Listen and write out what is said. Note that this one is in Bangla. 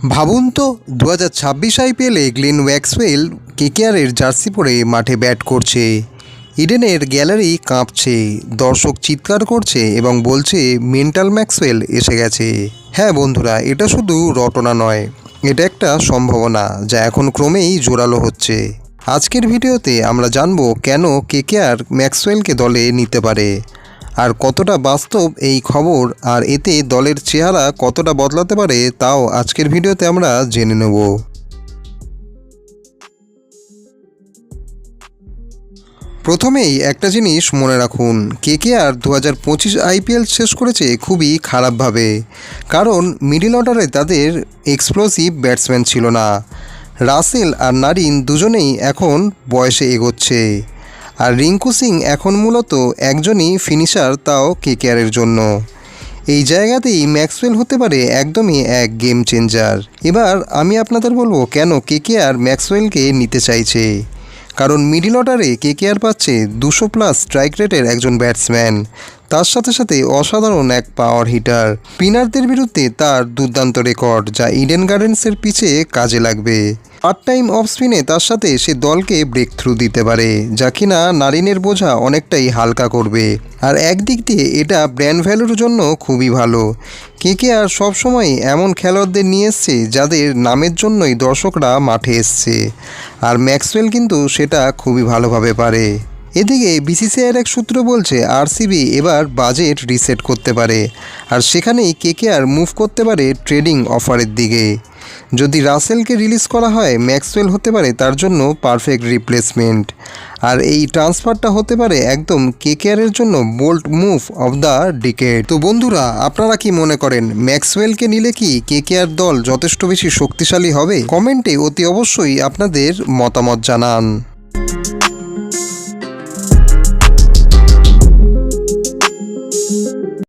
ভাবুন তো দু হাজার ছাব্বিশ আইপিএলে গ্লেন ওয়াক্সওয়েল কেকেআরের জার্সি পরে মাঠে ব্যাট করছে। ইডেনের গ্যালারি কাঁপছে, দর্শক চিৎকার করছে এবং বলছে, মেন্টাল ম্যাক্সওয়েল এসে গেছে। হ্যাঁ বন্ধুরা, এটা শুধু রটনা নয়, এটা একটা সম্ভাবনা যা এখন ক্রমেই জোরালো হচ্ছে। আজকের ভিডিওতে আমরা জানব কেন কেকেআর ম্যাক্সওয়েলকে দলে নিতে পারে। আর কতটা বাস্তব এই খবর আর এতে দলের চেহারা কতটা বদলাতে পারে তাও আজকের ভিডিওতে আমরা জেনে নেব। প্রথমেই একটা জিনিস মনে রাখুন, কেকেআর দু হাজার পঁচিশ আইপিএল শেষ করেছে খুবই খারাপভাবে। কারণ মিডিল অর্ডারে তাদের এক্সপ্লোসিভ ব্যাটসম্যান ছিল না। রাসেল আর নারিন দুজনেই এখন বয়সে এগোচ্ছে। আর রিঙ্কু সিং এখন মূলত একজনই ফিনিশার তাও কেকেআরের জন্য। এই জায়গাতেই ম্যাক্সওয়েল হতে পারে একদমই এক গেম চেঞ্জার এবার আমি আপনাদের বলব কেন কেকেআর ম্যাক্সওয়েলকে নিতে চাইছে? কারণ মিডিল অর্ডারে কেকেআর পাচ্ছে দুশো প্লাস স্ট্রাইক রেটের একজন ব্যাটসম্যান তার সাথে সাথে অসাধারণ এক পাওয়ার হিটার স্পিনারদের বিরুদ্ধে তার দুর্দান্ত রেকর্ড যা ইডেন গার্ডেন্সের পিছে কাজে লাগবে। পার্ট টাইম অফ স্পিনে তার সাথে সে দলকে ব্রেক থ্রু দিতে পারে, যা কিনা নারিনের বোঝা অনেকটাই হালকা করবে। আর একদিক দিয়ে এটা ব্র্যান্ড ভ্যালুর জন্য খুবই ভালো। কে কে আর সবসময় এমন খেলোয়াড়দের নিয়ে এসছে যাদের নামের জন্যই দর্শকরা মাঠে এসছে। আর ম্যাক্সওয়েল কিন্তু সেটা খুবই ভালোভাবে পারে। এদিকে বিসিসিআইয়ের এক সূত্র বলছে আরসিবি এবার বাজেট রিসেট করতে পারে। আর সেখানেই কেকেআর মুভ করতে পারে ট্রেডিং অফারের দিকে। যদি রাসেলকে রিলিজ করা হয় ম্যাক্সওয়েল হতে পারে তার জন্য পারফেক্ট রিপ্লেসমেন্ট আর এই ট্রান্সফারটা হতে পারে একদম কেকেআরের জন্য bold move of the decade তো বন্ধুরা, আপনারা কি মনে করেন ম্যাক্সওয়েলকে নিলে কি কেকেআর দল যথেষ্ট বেশি শক্তিশালী হবে? কমেন্টে অতি অবশ্যই আপনাদের মতামত জানান।